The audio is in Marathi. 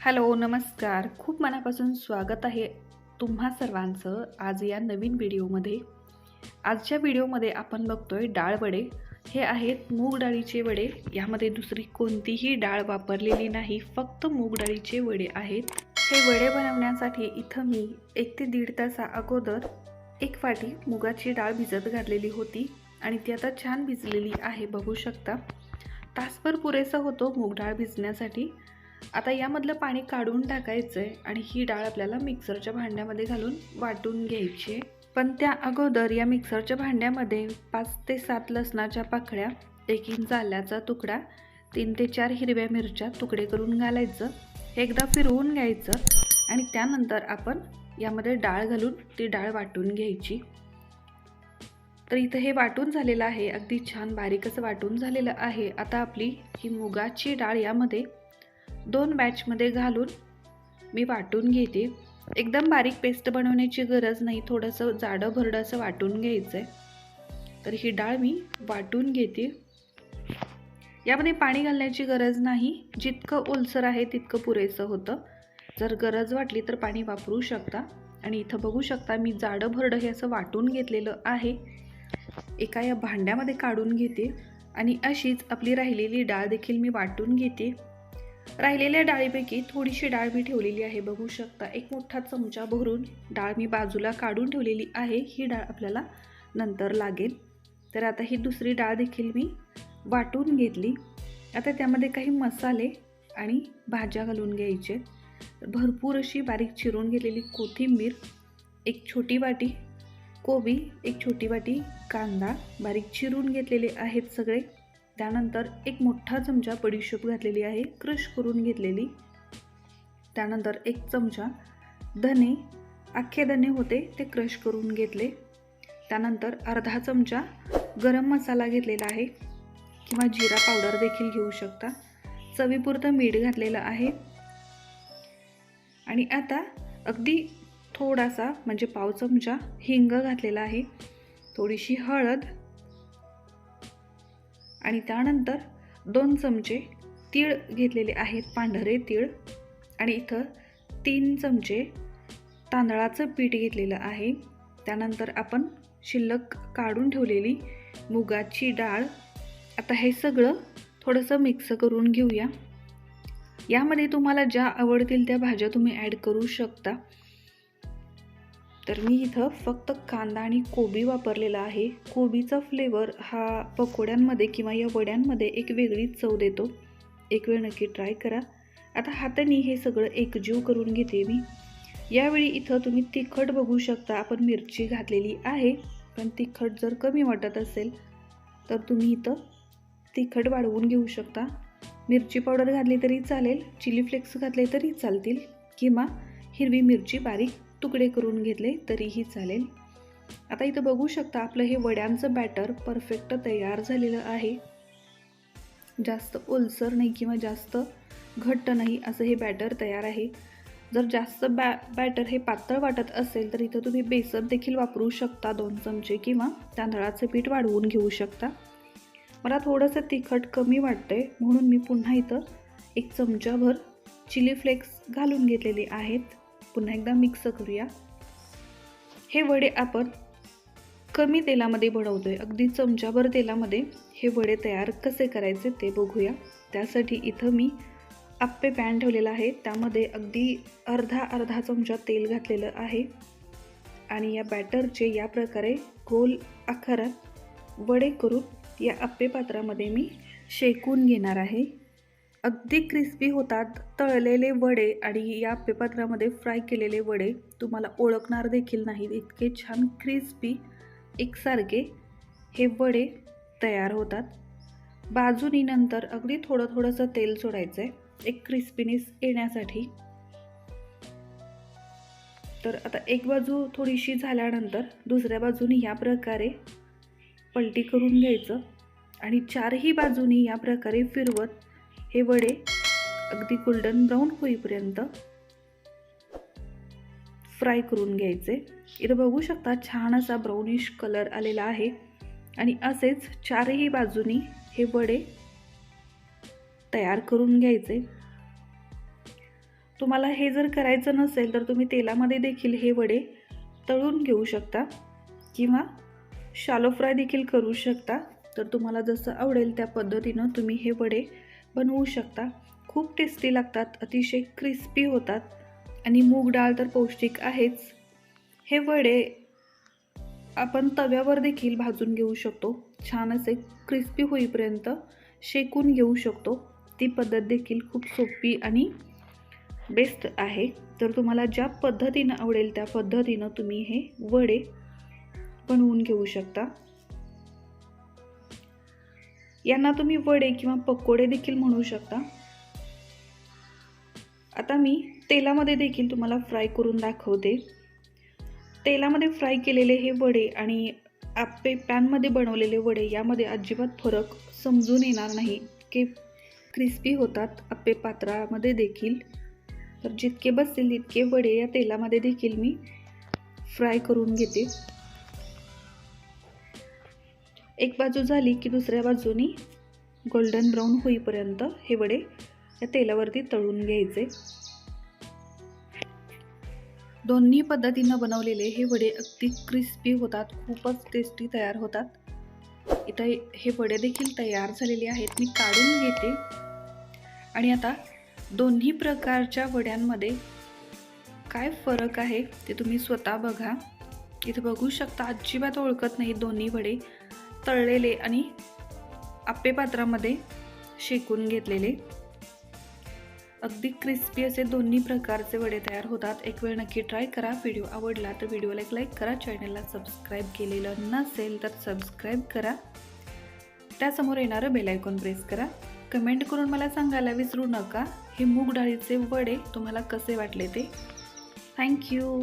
हॅलो नमस्कार. खूप मनापासून स्वागत आहे तुम्हा सर्वांचं आज या नवीन व्हिडिओमध्ये. आजच्या व्हिडिओमध्ये आपण बघतोय डाळ वडे. हे आहेत मूग डाळीचे वडे. यामध्ये दुसरी कोणतीही डाळ वापरलेली नाही फक्त मूग डाळीचे वडे आहेत. हे वडे बनवण्यासाठी इथं मी एक ते दीड तासा अगोदर एक वाटी मुगाची डाळ भिजत घातलेली होती आणि ती आता छान भिजलेली आहे बघू शकता. तासभर पुरेसा होतो मूग डाळ भिजण्यासाठी. आता यामधलं पाणी काढून टाकायचं आहे आणि ही डाळ आपल्याला मिक्सरच्या भांड्यामध्ये घालून वाटून घ्यायची पण त्या अगोदर या मिक्सरच्या भांड्यामध्ये पाच ते सात लसणाच्या पाकळ्या एक इंच आल्याचा तुकडा तीन ते चार हिरव्या मिरच्या तुकडे करून घालायचं हे एकदा फिरवून घ्यायचं आणि त्यानंतर आपण यामध्ये डाळ घालून ती डाळ वाटून घ्यायची. तर इथं हे वाटून झालेलं आहे अगदी छान बारीक असं वाटून झालेलं आहे. आता आपली ही मुगाची डाळ यामध्ये दोन बॅचमध्ये घालून मी वाटून घेते. एकदम बारीक पेस्ट बनवण्याची गरज नाही. थोडंसं जाडं भरडं असं वाटून घ्यायचं आहे तर ही डाळ मी वाटून घेते. यामध्ये पाणी घालण्याची गरज नाही. जितकं ओलसर आहे तितकं पुरेसं होतं. जर गरज वाटली तर पाणी वापरू शकता. आणि इथं बघू शकता मी जाडं भरडं हे असं वाटून घेतलेलं आहे. एका या भांड्यामध्ये काढून घेते. आणि अशीच आपली राहिलेली डाळ देखील मी वाटून घेते. राहिलेल्या डाळीपैकी थोडीशी डाळ मी ठेवलेली आहे. बघू शकता एक मोठा चमचा भरून डाळ मी बाजूला काढून ठेवलेली आहे. ही डाळ आपल्याला नंतर लागेल. तर आता ही दुसरी डाळ देखील मी वाटून घेतली. आता त्यामध्ये काही मसाले आणि भाज्या घालून घ्यायचे. भरपूर अशी बारीक चिरून घेतलेली कोथिंबीर एक छोटी वाटी कोबी एक छोटी वाटी कांदा बारीक चिरून घेतलेले आहेत सगळे. त्यानंतर एक मोठा चमचा बडीशोप घातलेली आहे क्रश करून घेतलेली. त्यानंतर एक चमचा धने अख्खे धने होते ते क्रश करून घेतले. त्यानंतर अर्धा चमचा गरम मसाला घेतलेला आहे किंवा जिरा पावडर देखील घेऊ शकता. चवीपुरतं मीठ घातलेलं आहे. आणि आता अगदी थोडासा म्हणजे पाव चमचा हिंग घातलेला आहे. थोडीशी हळद आणि त्यानंतर दोन चमचे तीळ घेतलेले आहेत पांढरे तीळ. आणि इथं तीन चमचे तांदळाचं पीठ घेतलेलं आहे. त्यानंतर आपण शिल्लक काढून ठेवलेली मुगाची डाळ. आता हे सगळं थोडंसं मिक्स करून घेऊया. यामध्ये तुम्हाला ज्या आवडतील त्या भाज्या तुम्ही ॲड करू शकता. तर मी इथं फक्त कांदा आणि कोबी वापरलेला आहे. कोबीचा फ्लेवर हा पकोड्यांमध्ये किंवा या वड्यांमध्ये एक वेगळीच चव देतो. एक वेळ नक्की ट्राय करा. आता हाताने हे सगळं एकजीव करून घेते मी. यावेळी इथं तुम्ही तिखट बघू शकता. आपण मिरची घातलेली आहे पण तिखट जर कमी वाटत असेल तर तुम्ही इथं तिखट वाढवून घेऊ शकता. मिरची पावडर घातली तरी चालेल चिली फ्लेक्स घातले तरी चालतील किंवा हिरवी मिरची बारीक तुकडे करून घेतले तरीही चालेल. आता इथं बघू शकता आपलं हे वड्यांचं बॅटर परफेक्ट तयार झालेलं आहे. जास्त ओलसर नाही किंवा जास्त घट्ट नाही असं हे बॅटर तयार आहे. जर जास्त बॅ बॅटर हे पातळ वाटत असेल तर इथं तुम्ही बेसन देखील वापरू शकता दोन चमचे किंवा तांदळाचं पीठ वाढवून घेऊ शकता. मला थोडंसं तिखट कमी वाटतंय म्हणून मी पुन्हा इथं एक चमचाभर चिली फ्लेक्स घालून घेतलेले आहेत. पुन्हा एकदा मिक्स करूया. हे वडे आपण कमी तेलामध्ये बनवतोय अगदी चमचाभर तेलामध्ये हे वडे तयार कसे करायचे ते बघूया. त्यासाठी इथं मी आप्पे पॅन ठेवलेला आहे. त्यामध्ये अगदी अर्धा अर्धा चमचा तेल घातलेलं आहे. आणि या बॅटरचे या प्रकारे गोल आकारात वडे करून या आप्पे पात्रामध्ये मी शेकून घेणार आहे. अगदी क्रिस्पी होतात तळलेले वडे आणि या पेपात्रामध्ये फ्राय केलेले वडे तुम्हाला ओळखणार देखील नाहीत. इतके छान क्रिस्पी एकसारखे हे वडे तयार होतात. बाजूनी नंतर अगदी थोडं थोडंसं तेल सोडायचं आहे एक क्रिस्पीनेस येण्यासाठी. तर आता एक बाजू थोडीशी झाल्यानंतर दुसऱ्या बाजूनी या प्रकारे पलटी करून घ्यायचं. आणि चारही बाजूनी या प्रकारे फिरवत हे वडे अगदी गोल्डन ब्राऊन होईपर्यंत फ्राय करून घ्यायचे. इथं बघू शकता छान असा ब्राउनिश कलर आलेला आहे. आणि असेच चारही बाजूनी हे वडे तयार करून घ्यायचे. तुम्हाला हे जर करायचं नसेल तर तुम्ही तेलामध्ये देखील हे वडे तळून घेऊ शकता किंवा शालो फ्राय देखील करू शकता. तर तुम्हाला जसं आवडेल त्या पद्धतीनं तुम्ही हे वडे बनवू शकता. खूप टेस्टी लागतात अतिशय क्रिस्पी होतात. आणि मूग डाळ तर पौष्टिक आहेच. हे वडे आपण तव्यावर देखील भाजून घेऊ शकतो. छान असे क्रिस्पी होईपर्यंत शेकून घेऊ शकतो. ती पद्धत देखील खूप सोपी आणि बेस्ट आहे. तर तुम्हाला ज्या पद्धतीनं आवडेल त्या पद्धतीनं तुम्ही हे वडे बनवून घेऊ शकता. यांना तुम्ही वडे किंवा पकोडे देखील म्हणू शकता. आता मी तेलामध्ये देखील तुम्हाला फ्राय करून दाखवते. तेलामध्ये फ्राय केलेले हे वडे आणि आप्पे पॅनमध्ये बनवलेले वडे यामध्ये अजिबात फरक समजून येणार नाही. की क्रिस्पी होतात आप्पे पात्रामध्ये देखील. तर जितके बसतील तितके वडे या तेलामध्ये देखील मी फ्राय करून घेते. एक बाजू झाली की दुसऱ्या बाजूनी गोल्डन ब्राऊन होईपर्यंत हे वडे या तेलावरती तळून घ्यायचे. दोन्ही पद्धतीनं बनवलेले हे वडे अगदी क्रिस्पी होतात खूपच टेस्टी तयार होतात. इथं हे वडे देखील तयार झालेले आहेत मी काढून घेते. आणि आता दोन्ही प्रकारच्या वड्यांमध्ये काय फरक आहे ते तुम्ही स्वतः बघा. इथं बघू शकता अजिबात ओळखत नाही दोन्ही वडे. तळलेले आणि आप्पे पात्रामध्ये शेकून घेतलेले. अगदी क्रिस्पी असे दोन्ही प्रकारचे वडे तयार होतात. एक वेळ नक्की ट्राय करा. व्हिडिओ आवडला तर व्हिडिओला एक लाईक करा. चॅनलला सबस्क्राईब केलेलं नसेल तर सबस्क्राईब करा. त्यासमोर येणारं बेलायकॉन प्रेस करा. कमेंट करून मला सांगायला विसरू नका. हे मूग डाळीचे वडे तुम्हाला कसे वाटले ते? थँक्यू